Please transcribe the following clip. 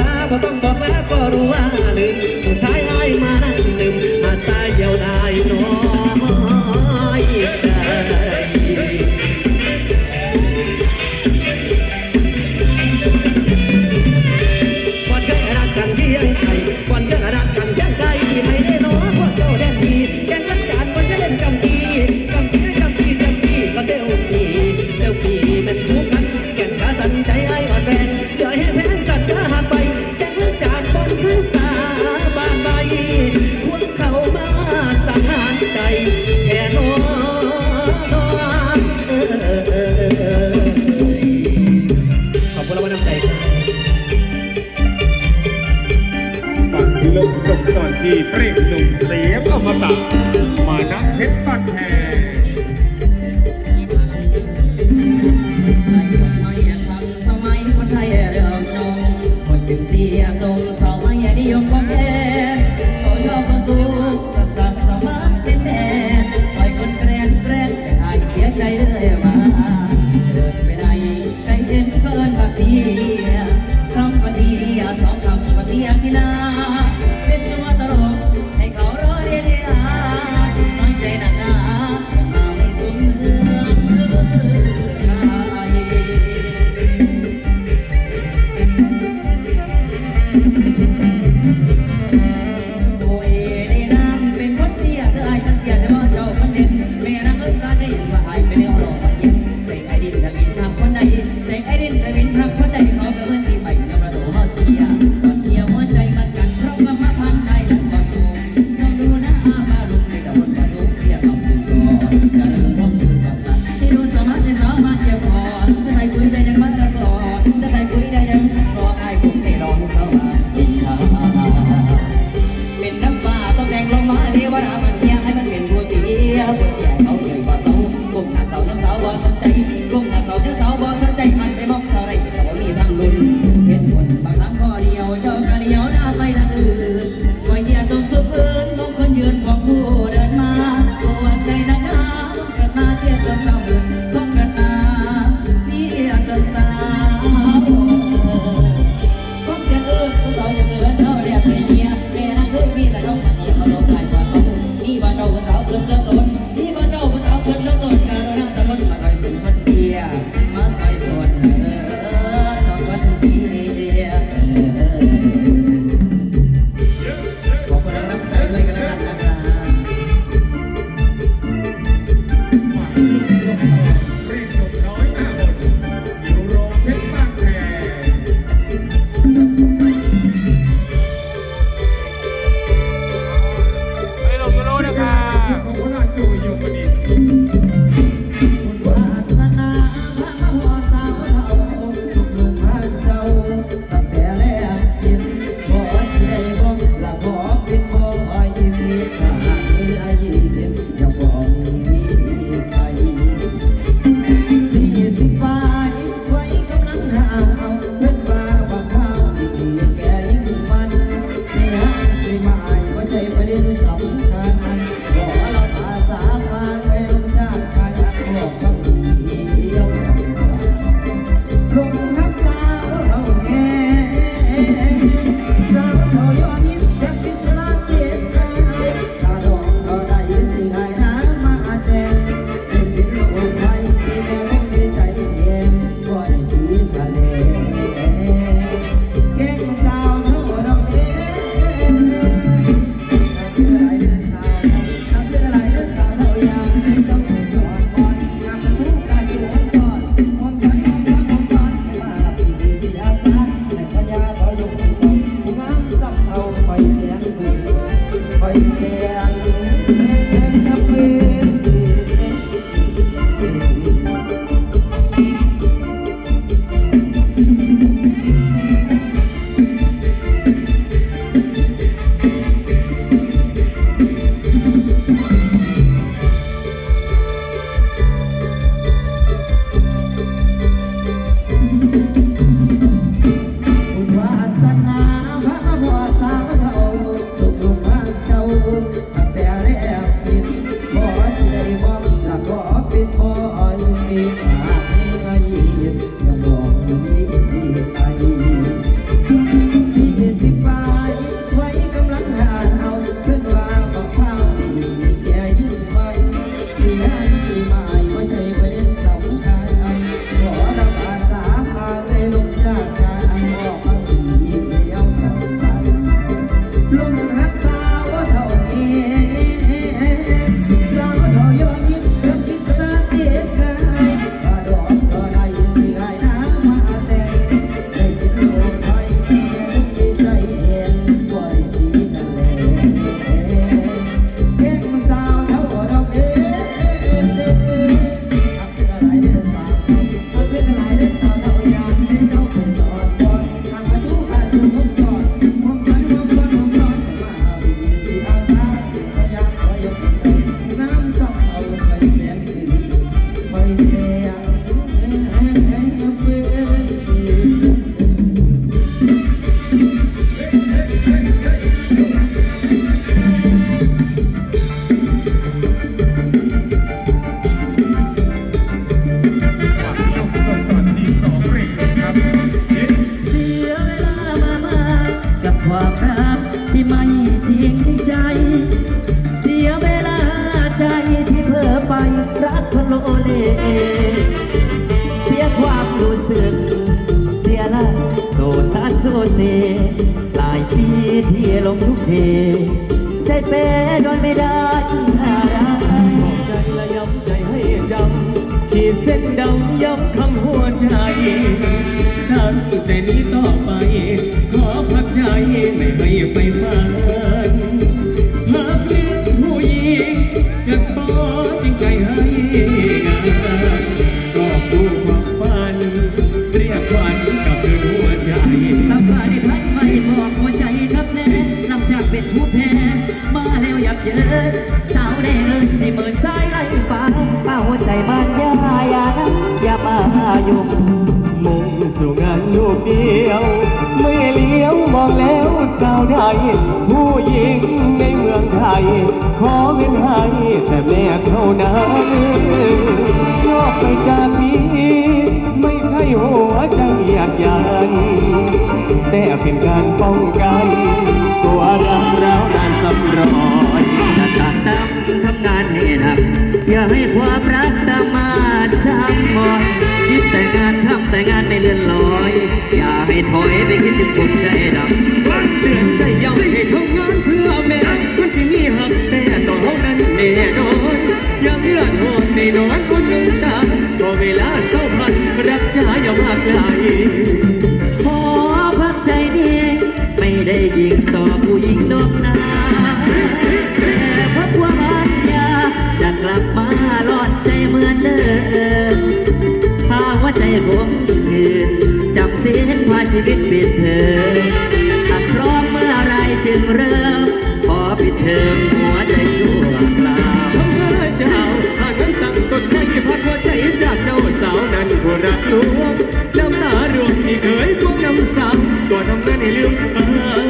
ลาบ่ต้องบอกแล้วก็รู้ว่า พระเหนุ่มเสียงอมตะมานะเพชรปัดแท รักคนโอเลเสียความรู้สึก เสียละโซซัสโซเซหลายปีที่ลงทุกเทใจเป้โดยไม่ได้ ผู้แพ้มาแล้วอยากเยอะสาวได้เอินสิหมื่นสายไล่ฟ้าป้าหัวใจมันยาอย่านะอย่ามายุ่งมุ่งสู่งานลูกเดียว ไม่เลี้ยวมองแล้วสาวใดผู้หญิงในเมืองไทย ขอเงินให้แต่แม่เท่านั้นนอกไปจากนี้ไม่ใช่หัวใจอยากยันแต่เป็นการป้องกัน รอยจะตัดตั้มทำงานให้หนักอย่าให้ความรักตามมาซ้ำมอยคิดแต่งานทำแต่งานไม่เลื่อนลอย อย่าให้ถอยไปคิดถึงคนใจ ชีวิตปิดเทอถ้าพร้อมเมื่อไรจึงเริ่ม ขอปิดเทอมหัวใจชั่วคราวพระเจ้าหากนั้นตั้งต้นให้พักหัวใจจากเจ้าสาวนั้นผู้รักลวงน้ำตารวมที่เคยพวกน้ำสาวก็ทำงานให้ลืมไป